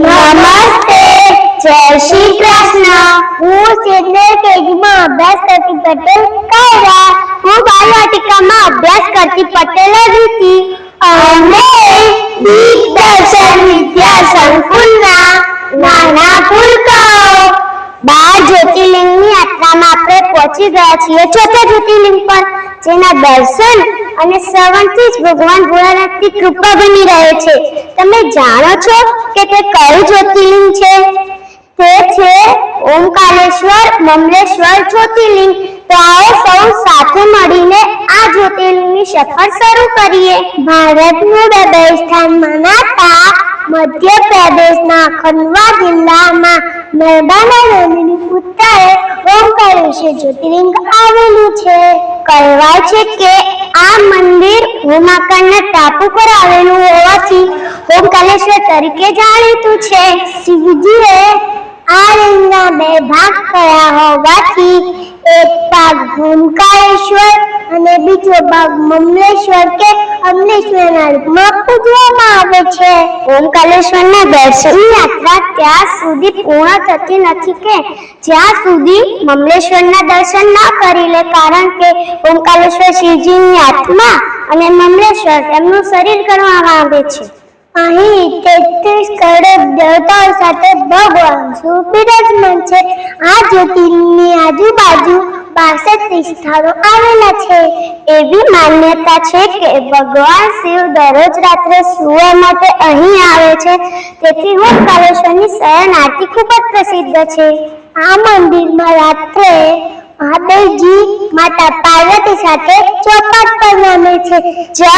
નમસ્તે, જય શ્રી કૃષ્ણ. હું સિનિયર કેજીમાં અભ્યાસ કરતી પટેલ કાયરા હું બાલવાટિકામાં અભ્યાસ કરતી પટેલ અદિતિ અમે દિગ્દર્શન વિદ્યા સંકુલના નાના પુલકાઓ બાર જ્યોતિર્લિંગની યાત્રામાં આપણે પહોંચી ગયા છીએ. ચોથા જ્યોતિર્લિંગ પર જેના દર્શન અને શ્રવણથી જ ભગવાન ભોળાનાથની કૃપા બની રહે છે. તમે જાણો છો કે તે કયું જ્યોતિર્લિંગ છે? તે છે ઓમકારેશ્વર મમલેશ્વર જ્યોતિર્લિંગ. તો આવો સૌ સાથે મળીને આ જ્યોતિર્લિંગની સફર શરૂ કરીએ. ભારતનું હૃદય સ્થાન મનાતા મધ્ય પ્રદેશના ખંડવા જિલ્લામાં નર્મદા નદીની ઉત્તરે ઓમકારેશ્વર જ્યોતિર્લિંગ આવેલું છે. કહેવાય છે કે આ મંદિર ભૂમાકારના ટાપુ પર આવેલું હોવાથી ઓમકારેશ્વર તરીકે જાણીતું છે. શિવજીએ આ લિંગના બે ભાગ થયા હોવાથી એક ભાગ ભૂમકાળેશ્વર અને બીજો ભાગ મમલેશ્વર કે અમલેશ્વરના રૂપમાં પૂજવામાં આવે છે. ઓમકારેશ્વરના દર્શનની યાત્રા ત્યાં સુધી પૂર્ણ થતી નથી કે જ્યાં સુધી મમલેશ્વરના દર્શન ના કરી લે, કારણ કે ઓમકારેશ્વર શિવજીની આત્મા અને મમલેશ્વર તેમનું શરીર ગણવામાં આવે છે. અહીં તેત્રીસ કરોડ સાથે ભગવાન બિરાજમાન છે. આ જ્યોતિર્લિંગની આજુબાજુ બાસઠ વિસ્તારો આવેલા છે. એવી માન્યતા છે કે ભગવાન શિવ દરરોજ રાત્રે સુવા માટે અહીં આવે છે. તેથી ઓમકારેશ્વરની શયન આરતી ખૂબ જ પ્રસિદ્ધ છે. આ મંદિરમાં રાત્રે મહાદેવજી માતા પાર્વતી સાથે ચોપાટ પર નામે છે. જય